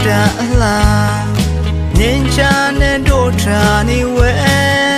င်တအလားငင်းချနဲ့တို့ထာနေဝဲ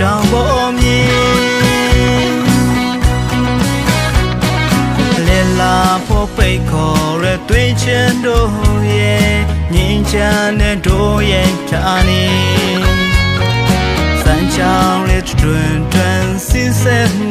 တောင်ပေါ်မြင်လေလာဖို့ပိတ်ခေါ်ရတွေ့ချင်တို့ရဲ့ငင်းချမ်းတဲ့တို့ရဲ့ဌာနေစံချောင်းလေးတွင်တွင်စစ်ဆက်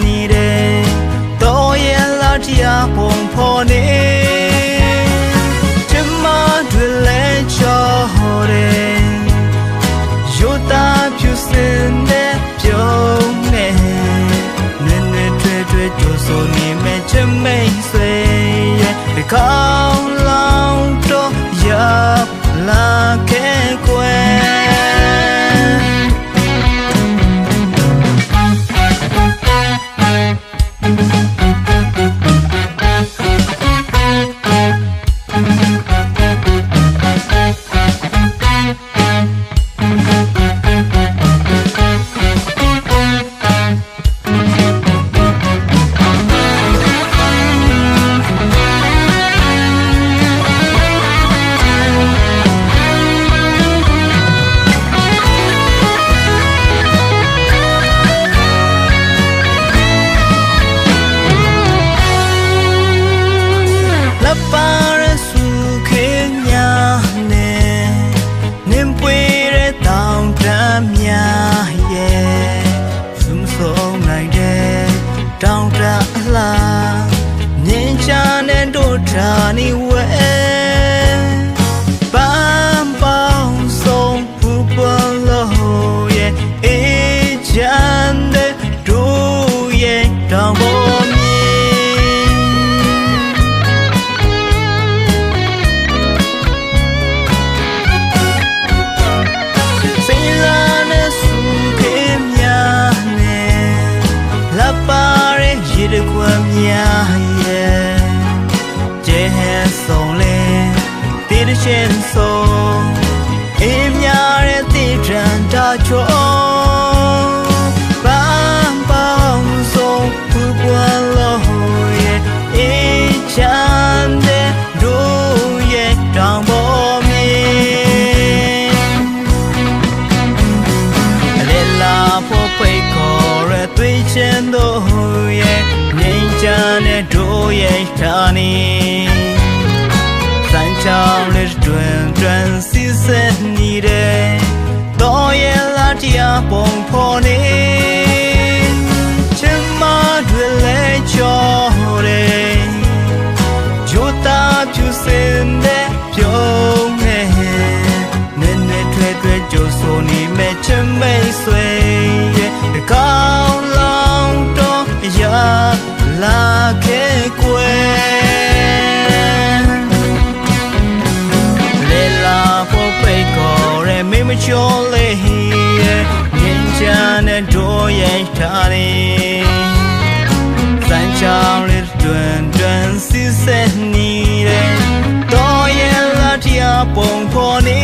扎你胃 ချောပန်းပေါင်းဆုံးပူပွားလို့ရဲ့အေးချမ်းတဲ့တို့ရဲ့တောင်ပေါ်မြင်လေလာဖို့ပိတ်ခေါ်ရတွေ့ချင်တို့ရဲ့ငိမ့်ချတဲ့တို့ရဲ့ဌာနေစံချောင်းလေးတွင်တွင်စစ်ဆက်နေတဲ့တော့ ရဲ့လာတရားပုံဖော်နေချင်မတွေလဲချော်တယ်ဂျိုတာပြူစင်တဲ့ပြုံးနေနဲနဲထွဲထွဲကြိုးစိုးနေမဲ့ချင်မိတ်ဆွေရဲ့ဒီကောင်းလောင်းတော့ရာလာခဲ့ကွယ်လေလာဖို့ပိတ်ခေါ်ရမေမချိုးလေးရဲ့ ငင်းချမ်းတဲ့တို့ရဲ့ထားနေစံချောင်းလေးတွင်တွင်စစ်ဆက်နေတဲ့တော့ရဲ့လာတရားပုံဖော်နေ